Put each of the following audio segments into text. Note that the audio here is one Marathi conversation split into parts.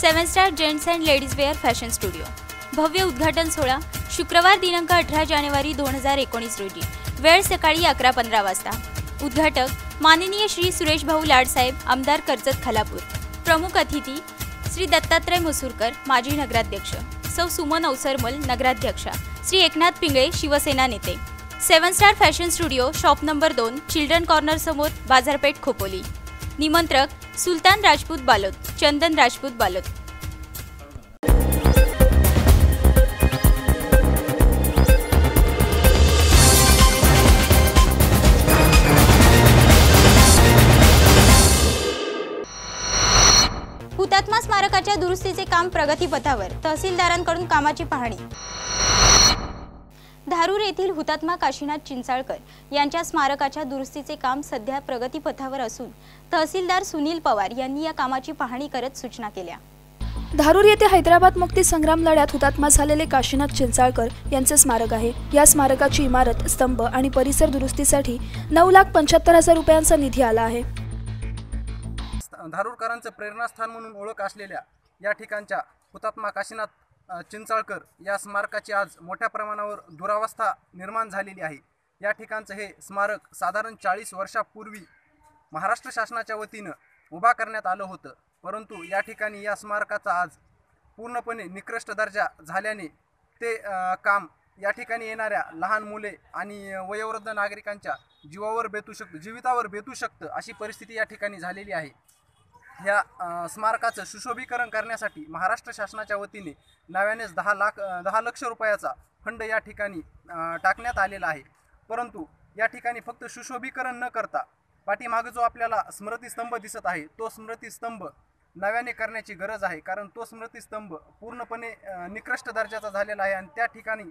Seven star gents and ladies wear fashion studio. भव्य उद्घाटन सोहळा शुक्रवार दिनांक अठरा जानेवारी दोन हजार एकोणीस रोजी. वेळ सकाळी अकरा पंधरा वाजता. उद्घाटक माननीय श्री सुरेश भाऊ लाडसाहेब आमदार कर्जत खालापूर. प्रमुख अतिथी श्री दत्तात्रय मसूरकर माजी नगराध्यक्ष. सौ सुमन अवसरमल नगराध्यक्षा. श्री एकनाथ पिंगळे शिवसेना नेते. Seven star fashion studio shop number दोन चिल्ड्रन कॉर्नर समोर बाजारपेठ खोपोली. निमंत्रक सुलतान राजपूत बालोत चंदन राजपूत बालोत हुतात्मा स्मारकाच्या दुरुस्तीचे काम प्रगतीपथावर तहसीलदारांकडून कामाची पाहणी. धारूर येथील हुतात्मा काशीनाथ चिंचाळकर यांच्या स्मारकाच्या दुरुस्तीचे काम सध्या प्रगतीपथावर असून तहसीलदार सुनील पवार यांनी या कामाची पाहणी करत सूचना केल्या. धारूर येथे हैदराबाद मुक्ती संग्राम लढ्यात हुतात्मा झालेले काशीनाथ चिंचाळकर यांचे स्मारक आहे. या स्मारकाची इमारत स्तंभ आणि परिसर दुरुस्तीसाठी नऊ लाख पंच्याहत्तर हजार रुपयांचा निधी आला आहे. धारूरकरांचं प्रेरणास्थान म्हणून ओळख असलेल्या या ठिकाणच्या हुतात्मा काशीनाथ अ, चिंचाळकर या स्मारकाची आज मोठ्या प्रमाणावर दुरावस्था निर्माण झालेली आहे. या ठिकाणचं हे स्मारक साधारण चाळीस वर्षापूर्वी महाराष्ट्र शासनाच्या वतीनं उभा करण्यात आलं होतं. परंतु या ठिकाणी या स्मारकाचा आज पूर्णपणे निकृष्ट दर्जा झाल्याने ते काम या ठिकाणी येणाऱ्या लहान मुले आणि वयोवृद्ध नागरिकांच्या जीवावर बेतू शकतं जीवितावर बेतू शकतं अशी परिस्थिती या ठिकाणी झालेली आहे. ह्या स्मारकाचं सुशोभीकरण करण्यासाठी महाराष्ट्र शासनाच्या वतीने नव्यानेच दहा लाख दहा लक्ष रुपयाचा फंड या ठिकाणी टाकण्यात आलेला आहे. परंतु या ठिकाणी फक्त सुशोभीकरण न करता पाठीमागे जो आपल्याला स्मृतिस्तंभ दिसत आहे तो स्मृतिस्तंभ नव्याने करण्याची गरज आहे. कारण तो स्मृतिस्तंभ पूर्णपणे निकृष्ट दर्जाचा झालेला आहे आणि त्या ठिकाणी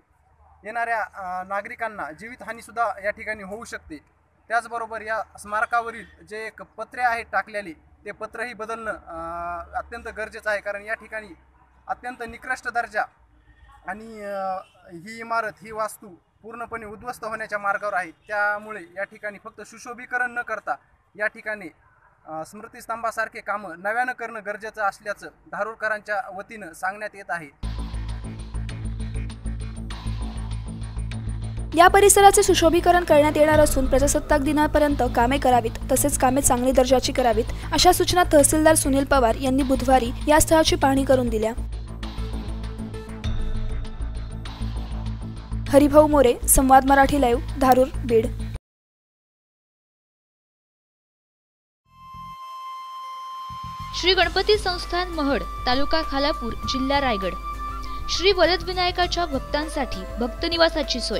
येणाऱ्या नागरिकांना जीवितहानीसुद्धा या ठिकाणी होऊ शकते. त्याचबरोबर या स्मारकावरील जे एक पत्रे आहेत टाकलेले ते पत्रही बदलणं अत्यंत गरजेचं आहे. कारण या ठिकाणी अत्यंत निकृष्ट दर्जा आणि ही इमारत ही वास्तू पूर्णपणे उद्ध्वस्त होण्याच्या मार्गावर आहे. त्यामुळे या ठिकाणी फक्त सुशोभीकरण न करता या ठिकाणी स्मृतिस्तंभासारखे कामं नव्यानं करणं गरजेचं असल्याचं धारूरकरांच्या वतीनं सांगण्यात येत आहे. या परिसराचे सुशोभीकरण करण्यात येणार असून प्रजासत्ताक दिनापर्यंत कामे करावीत तसेच कामे चांगली दर्जाची करावीत अशा सूचना तहसीलदार सुनील पवार यांनी बुधवारी या स्थळाची पाहणी करून दिल्या. हरिभाऊ मोरे संवाद मराठी लाईव्ह धारूर बीड. श्री गणपती संस्थान महड तालुका खालापूर जिल्हा रायगड. श्री वरदविनायकाच्या भक्तांसाठी भक्त निवासाची सोय.